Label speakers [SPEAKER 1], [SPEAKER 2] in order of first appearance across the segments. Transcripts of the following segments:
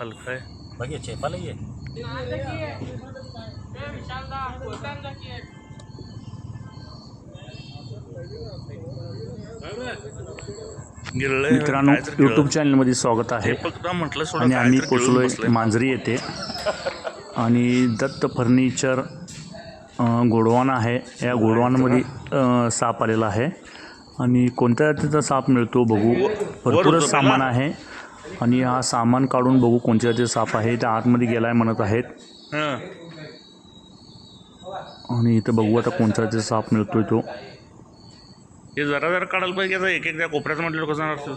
[SPEAKER 1] हलका आहे.
[SPEAKER 2] बघिए चेपाला ये.
[SPEAKER 3] मित्रांनो. यूट्यूब चॅनलमध्ये स्वागत आहे.
[SPEAKER 1] हे फक्त म्हटलं सोडा
[SPEAKER 3] आणि आम्ही पोचलोय. मांजरी येथे. आणि दत्त फर्निचर गोडवान आहे. या गोडवानमध्ये साप आलेला आहे. आणि कोणत्या जातीचा साप मिळतो बघू. भरपूरच सामान आहे. आणि हा सामान काढून बघू कोणत्या जातीचा साप आहे त्या आतमध्ये गेलाय म्हणत आहेत
[SPEAKER 1] हं.
[SPEAKER 3] आणि इथं बघू आता कोणत्या जातीचा साप मिळतोय तो
[SPEAKER 1] हे जरा जरा काढायला पाहिजे एक एक त्या कोपऱ्यात म्हटलं कसं तू?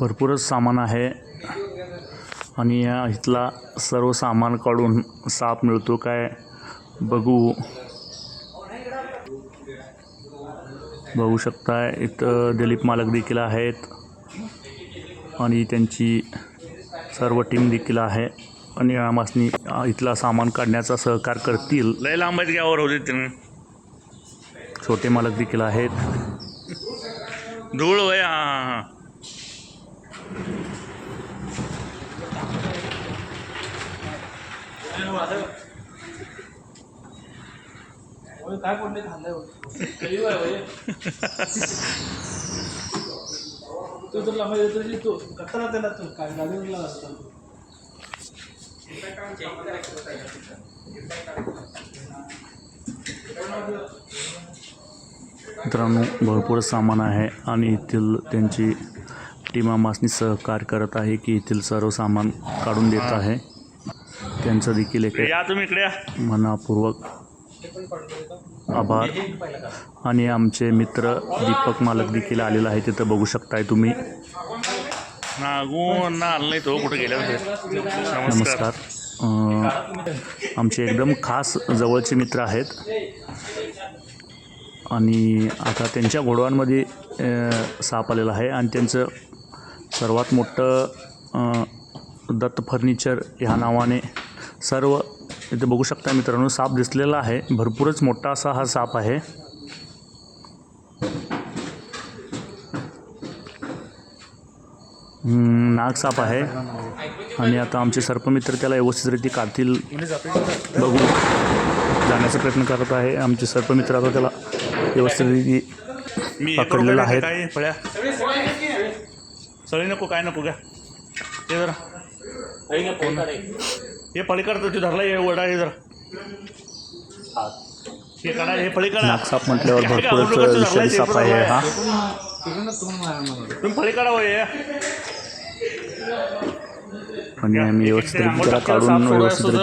[SPEAKER 3] भरपूरच सामान आहे आणि या इथला सर्व सामान काढून साप मिळतो काय बघू बघू शकता इथं दिलीप मालक देखील आहेत. आणि त्यांची सर्व टीम देखील आहे. आणि आमासनी इथला सामान काढण्याचा सहकार करतील.
[SPEAKER 1] लय लांब घ्यावर होते तिने
[SPEAKER 3] छोटे मालक देखील आहेत.
[SPEAKER 1] धूळ वय हां हां हां.
[SPEAKER 4] तो तुला माहिती तरी तो कट्टा त्याला तो? काय गाडीवरला असतो?
[SPEAKER 3] मित्रांनो भरपूर सामान आहे आणि येथील त्यांची टीम आमासनी सहकार करत आहे की येथील सर्व सामान काढून देत आहे. त्यांचं देखील एक
[SPEAKER 1] या तुम्ही इकडे या.
[SPEAKER 3] मनापूर्वक आभार. आणि आमचे मित्र दीपक मालक देखील आलेला आहे तिथं बघू शकताय तुम्ही.
[SPEAKER 1] नाही तो कुठे गेल्या नमस्कार.
[SPEAKER 3] आमचे एकदम खास जवळचे मित्र आहेत. आणि आता त्यांच्या घोडवांमध्ये साप आलेला आहे. आणि त्यांचं सर्वात मोठं दत्त फर्निचर ह्या नावाने सर्व इथे बघू शकता मित्रांनो साप दिसलेला आहे. भरपूरच मोठा असा हा साप आहे. हम्म, नागसाप आहे. आणि आता आमचे सर्पमित्र त्याला व्यवस्थितरित्या काढतील. बघू. जाण्याचा प्रयत्न करत आहे. आमचे सर्पमित्र आता त्याला
[SPEAKER 1] करू
[SPEAKER 3] पकडलेला आहे.
[SPEAKER 1] सळी नको काय नको घ्या. हे जरा. हे पलीकडं ते धरला हे वडा हे। जरा हे काढा हे
[SPEAKER 3] नागसाप म्हटल्यावर विषारी साप आहे हा.
[SPEAKER 1] तुम्ही
[SPEAKER 3] आणि आम्ही त्याला काढून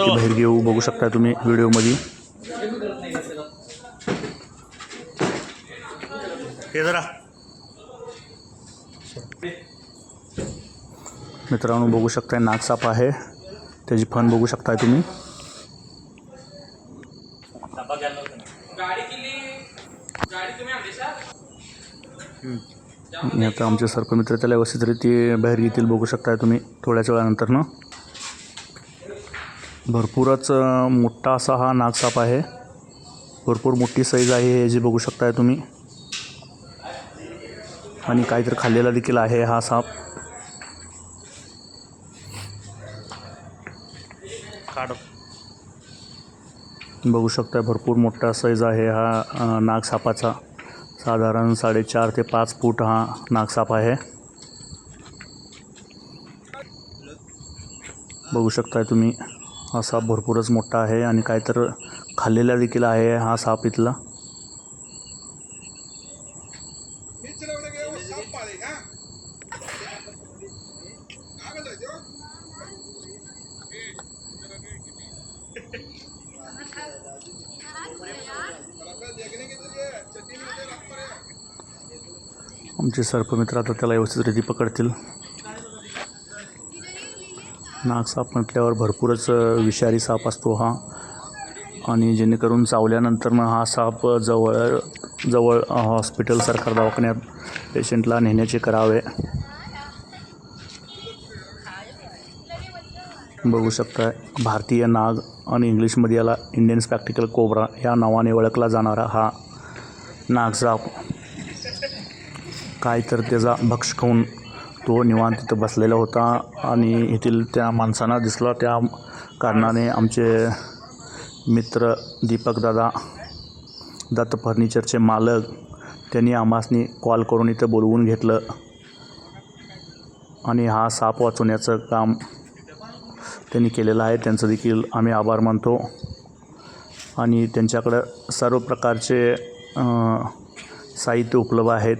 [SPEAKER 3] बाहेर घेऊ बघू शकता तुम्ही व्हिडिओमध्ये.
[SPEAKER 1] हे जरा
[SPEAKER 3] मित्रांनो बघू नागसाप आहे. त्याची फन बघू शकताय तुम्ही. आता आमचे सर्पमित्र त्याला व्यवस्थितरित्या बाहेर घेतील बघू शकताय तुम्ही थोड्याच वेळानंतर ना. भरपूरच मोठा असा हा नागसाप आहे. भरपूर मोठी साईज आहे हे जे बघू शकताय तुम्ही. आणि काहीतरी खाल्लेला देखील आहे हा साप. बघू शकता भरपूर मोठा साईज आहे हा नागसापाचा. साधारण साडेचार ते पाच फूट हा नागसाप आहे. बघू शकताय तुम्ही हा साप भरपूरच मोठा आहे आणि काय तर खाल्लेला देखील आहे हा साप इथला. आमचे सर्पमित्र आता त्याला व्यवस्थितरित्या पकडतील. नागसाप म्हटल्यावर भरपूरच विषारी साप असतो हा. आणि जेणेकरून चावल्यानंतर मग हा साप जवळ जवळ हॉस्पिटल सरकार दवाखान्यात पेशंटला नेण्याचे करावे. बघू शकता भारतीय नाग आणि इंग्लिशमध्ये याला इंडियन स्पॅक्टिकल कोबरा या नावाने ओळखला जाणारा हा नागसाप. काय तर त्याचा भक्ष खाऊन तो निवांत तिथं बसलेला होता आणि येथील त्या माणसांना दिसला. त्या कारणाने आमचे मित्र दीपकदादा दत्त फर्निचरचे मालक त्यांनी आम्हासनी कॉल करून इथं बोलवून घेतलं. आणि हा साप वाचवण्याचं काम त्यांनी केलेलं आहे. त्यांचं देखील आम्ही आभार मानतो. आणि त्यांच्याकडं सर्व प्रकारचे साहित्य उपलब्ध आहेत.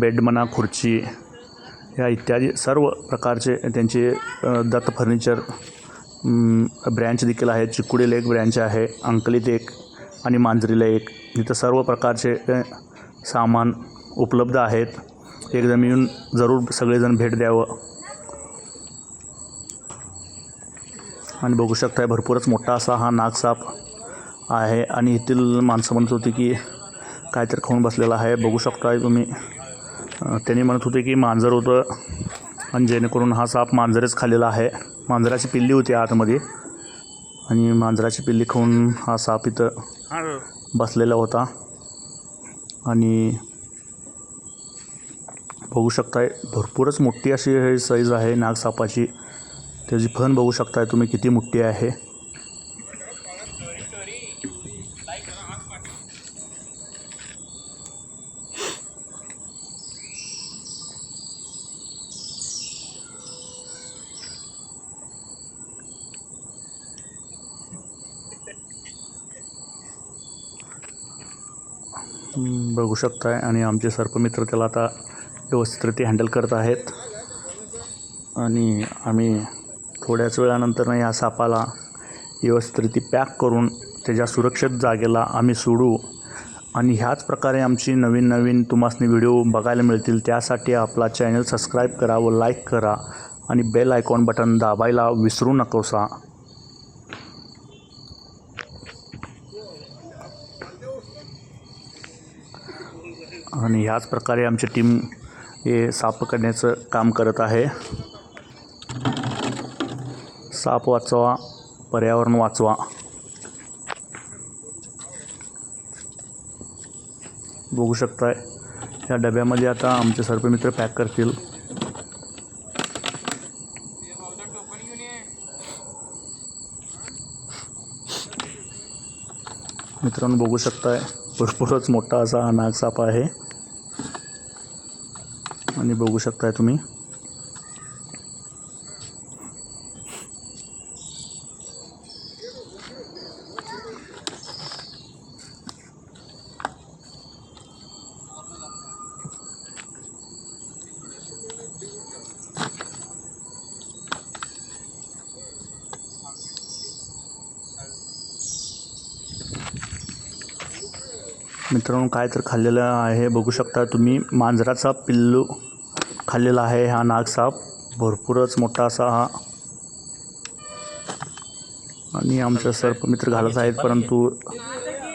[SPEAKER 3] बेड म्हणा खुर्ची या इत्यादी सर्व प्रकारचे त्यांचे दत्त फर्निचर ब्रँच देखील आहे चिकुडीला एक ब्रँच आहे अंकलीत एक आणि मांजरीला एक इथं सर्व प्रकारचे सामान उपलब्ध आहेत. एकदम येऊन जरूर सगळेजण भेट द्यावं. आणि बघू शकताय भरपूरच मोठा असा हा नागसाप आहे. आणि येथील माणसं म्हणत होती की काहीतरी खाऊन बसलेला आहे. बघू शकताय तुम्ही. त्यांनी म्हणत होते की मांजर होतं. आणि जेणेकरून हा साप मांजरच खाल्लेला आहे. मांजराची पिल्ली होती आतमध्ये. आणि मांजराची पिल्ली खाऊन हा साप इथं बसलेला होता. आणि बघू शकताय भरपूरच मोठी अशी हे साईज आहे नागसापाची. त्याची फण बघू शकताय तुम्ही किती मोठी आहे. बघू शकताय. आणि आमचे सर्पमित्र त्याला आता व्यवस्थितरित्या हँडल करत आहेत. आणि आम्ही थोड्याच वेळानंतर या सापाला व्यवस्थितरित्या पॅक करून त्याच्या सुरक्षित जागेला आम्ही सोडू. आणि ह्याच प्रकारे आमची नवीन नवीन तुम्हासनी व्हिडिओ बघायला मिळतील. त्यासाठी आपला चॅनल सबस्क्राईब करा व लाईक करा आणि बेल आयकॉन बटन दाबायला विसरू नकोसा आणि ह्याच प्रकारे आमची टीम हे साप करण्याचं काम करत आहे. साप वाचवा पर्यावरण वाचवा. बघू शकताय या डब्यामध्ये आता आमचे सर्पमित्र पॅक करतील. मित्रांनो बघू शकताय भरपूरच मोठा असा हा नागसाप आहे. आणि बघू शकताय तुम्ही. मित्रांनो काय तर खाल्लेलं आहे बघू शकता तुम्ही. मांजराचा पिल्लू खाल्लेला आहे हा नागसाप. भरपूरच मोठा असा हा. आणि आमच्या सर्प मित्र घालत आहेत परंतु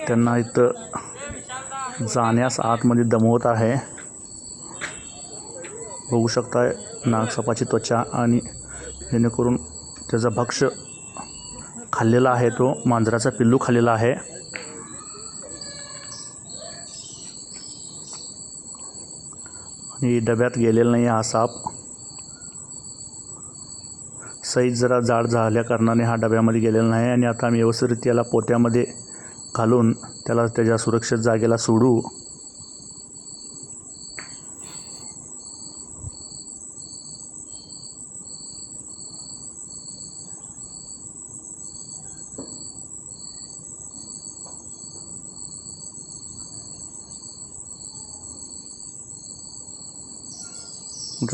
[SPEAKER 3] त्यांना इथं जाण्यास आतमध्ये दमवत आहे. बघू शकताय नागसापाची त्वचा आणि जेणेकरून त्याचा भक्ष खाल्लेला आहे तो. मांजराचा पिल्लू खाल्लेला आहे. मी डब्यात गेलेला नाही हा साप. साईज जरा जाड झाल्या कारणाने हा डब्यामध्ये गेलेला नाही आणि आता आम्ही व्यवस्थित पोत्यामध्ये घालून त्याला त्याच्या सुरक्षित जागेला सोडू.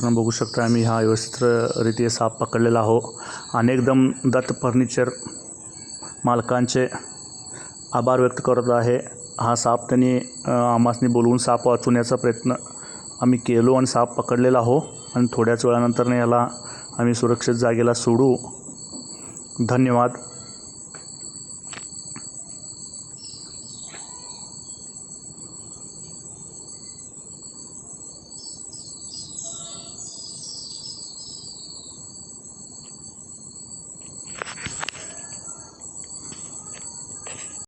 [SPEAKER 3] मित्रांनो बघू शकता आम्ही हा व्यवस्थितरित्या साप पकडलेला आहो. अनेकदम दत्त फर्निचर मालकांचे आभार व्यक्त करत आहे. हा साप त्यांनी आमासनी आम्हासनी बोलवून साप वाचवण्याचा प्रयत्न आम्ही केलो आणि साप पकडलेला आहो. आणि थोड्याच वेळानंतरने याला आम्ही सुरक्षित जागेला सोडू. धन्यवाद.